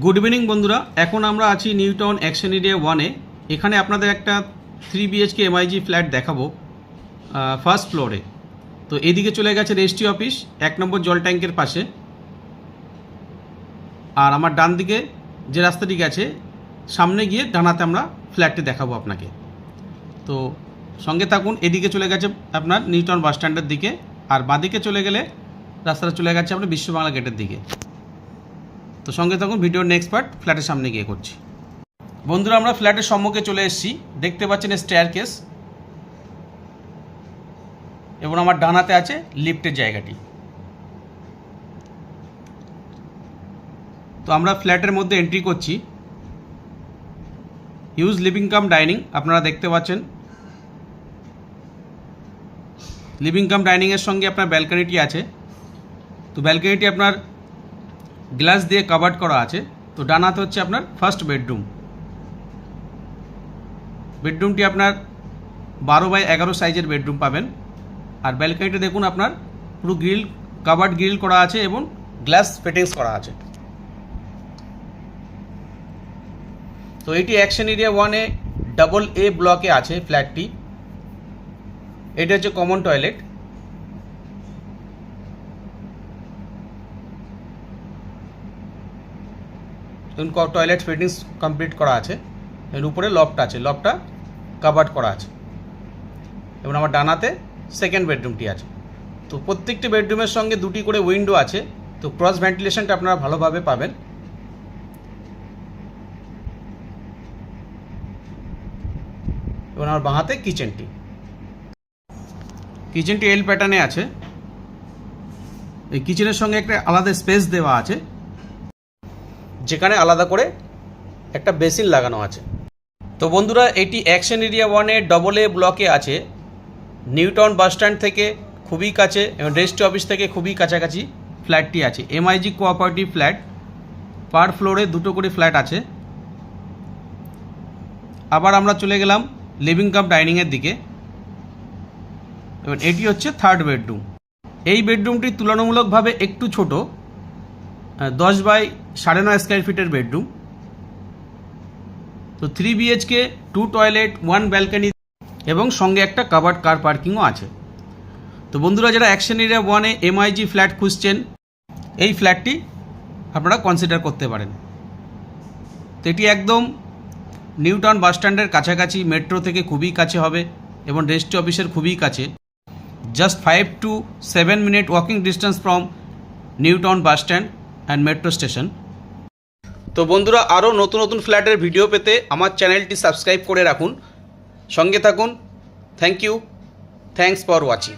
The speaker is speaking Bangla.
গুড ইভিনিং বন্ধুরা। এখন আমরা আছি নিউ টাউন অ্যাকশন এরিয়া ওয়ানে এখানে আপনাদের একটা থ্রি বিএইচকে এমআইজি ফ্ল্যাট দেখাবো ফার্স্ট ফ্লোরে তো এদিকে চলে গেছে রেজিস্ট্রি অফিস, এক নম্বর জল ট্যাঙ্কের পাশে। আর আমার ডান দিকে যে রাস্তাটি গেছে, সামনে গিয়ে ডানাতে আমরা ফ্ল্যাটটি দেখাবো আপনাকে। তো সঙ্গে থাকুন, এদিকে চলে গেছে আপনার নিউ টাউন বাস স্ট্যান্ডের দিকে, আর বাঁদিকে চলে গেলে রাস্তাটা চলে গেছে আপনার বিশ্ব বাংলা গেটের দিকে। তো সঙ্গে থাকুন, ভিডিওর নেক্সট পার্ট ফ্ল্যাটের সামনে গিয়ে করছি। বন্ধুরা, আমরা ফ্ল্যাটের সম্মুখে চলে এসেছি। দেখতে পাচ্ছেন স্টেয়ার কেস এবং আমার ডানাতে আছে লিফটের জায়গাটি। তো আমরা ফ্ল্যাটের মধ্যে এন্ট্রি করছি। হিউজ লিভিং কাম ডাইনিং আপনারা দেখতে পাচ্ছেন। লিভিং কাম ডাইনিংয়ের সঙ্গে আপনার ব্যালকনিটি আছে। তো ব্যালকনিটি আপনার গ্লাস দিয়ে কাভার্ড করা আছে। তো ডানাতে হচ্ছে আপনার ফার্স্ট বেডরুম বেডরুমটি আপনার বারো বাই এগারো সাইজের বেডরুম পাবেন। আর ব্যালকনিটা দেখুন আপনার পুরো গ্রিল কাভার্ড গ্রিল করা আছে এবং গ্লাস ফিটিংস করা আছে। তো এটি অ্যাকশন এরিয়া ওয়ানে ডাবল এ ব্লকে আছে ফ্ল্যাটটি এটা হচ্ছে common toilet toilet fittings complete করা আছে এর উপরে লকটা আছে লকটা কাভার্ড করা আছে। এবং আমার ডানাতে সেকেন্ড বেডরুমটি আছে। তো প্রত্যেকটি বেডরুমের সঙ্গে দুটি করে উইন্ডো আছে, তো ক্রস ভেন্টিলেশনটা আপনারা ভালোভাবে পাবেন। এবং আমার বাঁহাতে কিচেনটি কিচেনটি এল প্যাটার্নে আছে। এই কিচেনের সঙ্গে একটা আলাদা স্পেস দেওয়া আছে। যেখানে আলাদা করে একটা বেসিন লাগানো আছে। তো বন্ধুরা, এটি অ্যাকশন এরিয়া ওয়ানের ডবল এ ব্লকে আছে। নিউ টাউন বাস স্ট্যান্ড থেকে খুবই কাছে এবং রেজিস্ট্রি অফিস থেকে খুবই কাছাকাছি ফ্ল্যাটটি আছে। এমআইজি কোঅপারেটিভ ফ্ল্যাট পার ফ্লোরে দুটো করে ফ্ল্যাট আছে। আবার আমরা চলে গেলাম লিভিং কাম ডাইনিংয়ের দিকে। এবং এটি হচ্ছে থার্ড বেডরুম এই বেডরুমটি তুলনামূলকভাবে একটু ছোট। দশ বাই সাড়ে নয় স্কোয়ার ফিটের বেডরুম তো three BHK two toilet one balcony এবং সঙ্গে একটা কাভার্ড কার পার্কিংও আছে। তো বন্ধুরা, যারা অ্যাকশন এরিয়া ওয়ানে এমআইজি ফ্ল্যাট খুঁজছেন, এই ফ্ল্যাটটি আপনারা কনসিডার করতে পারেন। তো এটি একদম নিউ টাউন বাস স্ট্যান্ডের কাছাকাছি মেট্রো থেকে খুবই কাছে হবে এবং রেজিস্ট্রি অফিসের খুবই কাছে। Just five two seven minute walking distance from new town bus stand. And metro station তো বন্ধুরা আরও নতুন নতুন ফ্ল্যাটের ভিডিও পেতে আমার চ্যানেলটি সাবস্ক্রাইব করে রাখুন। সঙ্গে থাকুন। Thank you thanks for watching